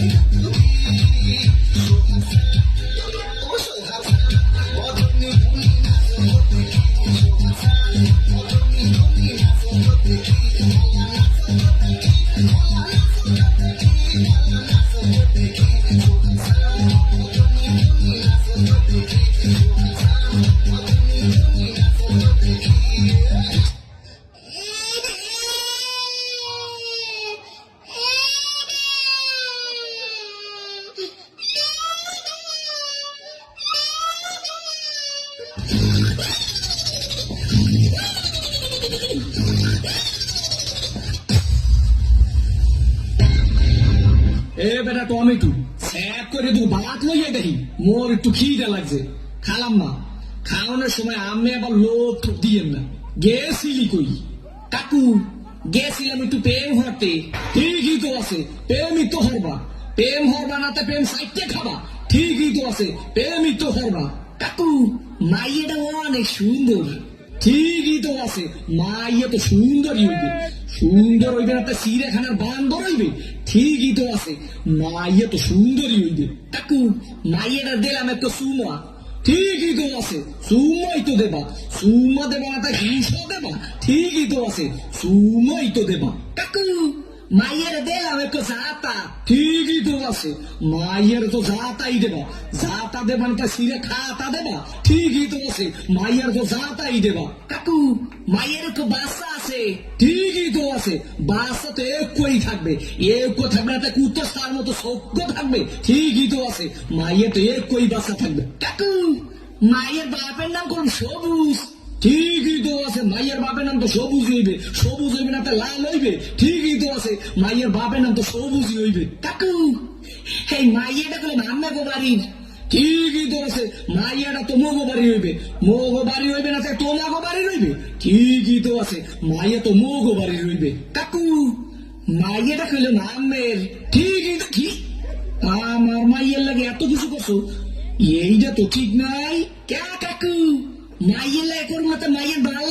Louis, Louis, Louis, Louis, এ বেটা tomato sap করে দু ভাত লইয়ে দেখি। মোর একটু খিদে লাগছে, খালাম না। খাওয়ানোর সময় আমি আবার লোভ দিয়েন না। গেছিলি কই? কাকু, গেছিলাম একটু প্রেম হরতে। ঠিকই তো আছে, প্রেমই তো হরবা। প্রেম হরবা না তা প্রেম সাইটে খাবা। ঠিকই তো আছে, প্রেমই তো হরবা। কাকু, মাইয়েটা অনেক সুন্দর। ঠিকই তো আছে। মা ইয়ে তো সুন্দরই হইবে সুন্দর হইবে না তা সিরেখানার বান্দর হইবে। ঠিকই তো আছে। মা ইয়ে তো সুন্দরই হইবে কাকু মাইয়েটা দিলাম একটু সুমা ঠিকই তো আছে। সুমাই তো দেবা। সুমা দেবা না তা হিংসা দেবা। ঠিকই তো আছে। সুমাই তো দেবা। কাকু মাইয়ের দিলাম একটু জাতা ঠিকই তো আছে মাইয়ের তো জাতাই দেবা জাতা দেবা না সিরে খাতা দেবা ঠিকই তো আছে মাইয়ের তো জাতাই দেবা কাকু মাইয়ের তো বাসা আছে ঠিকই তো আছে বাসা তো একই থাকবে একই থাকবে না তা কুত্তর তার মতো সভ্য থাকবে ঠিকই তো আছে মাইয়ের তো একই বাসা থাকবে কাকু মায়ের বাপের নাম কোন সবুজ তো সবুজ হইবে সবুজ হইবে না তো লাল হইবে। ঠিকই তো আছে, মাইয়ের বাপের নাম তো সবুজই হইবে। কাকু, এই মাইয়াটা করলে মাম্মা গো বাড়ির ঠিকই তো আছে, মাইয়াটা তো বাড়ি হইবে। বাড়ি হইবে না তোমাগো বাড়ি রইবে? ঠিকই তো আছে, মাইয়া তো বাড়ি রইবে। কাকু, মাইয়াটা ঠিকই তো ঠিক আমার মাইয়ের লাগে এত কিছু করছ। এইটা তো ঠিক নাই। কে কাকু? মাইয়ের লাগে করুন না মাইয়ের ভালো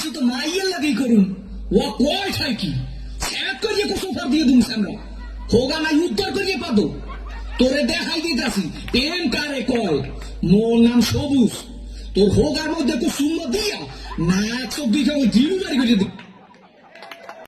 কিছু তো মাইয়ের লাগেই করুন। ও কয় ঠাই কি? করিয়ে দিয়ে হোগা নাই উত্তর করিয়ে তোরে দেখাই দিতাছি। প্রেম কারে কয়? মোর নাম সবুজ। তোর হোগার মধ্যে কো দিয়া না দুইটা ওই জিরু বাড়ি করে দিই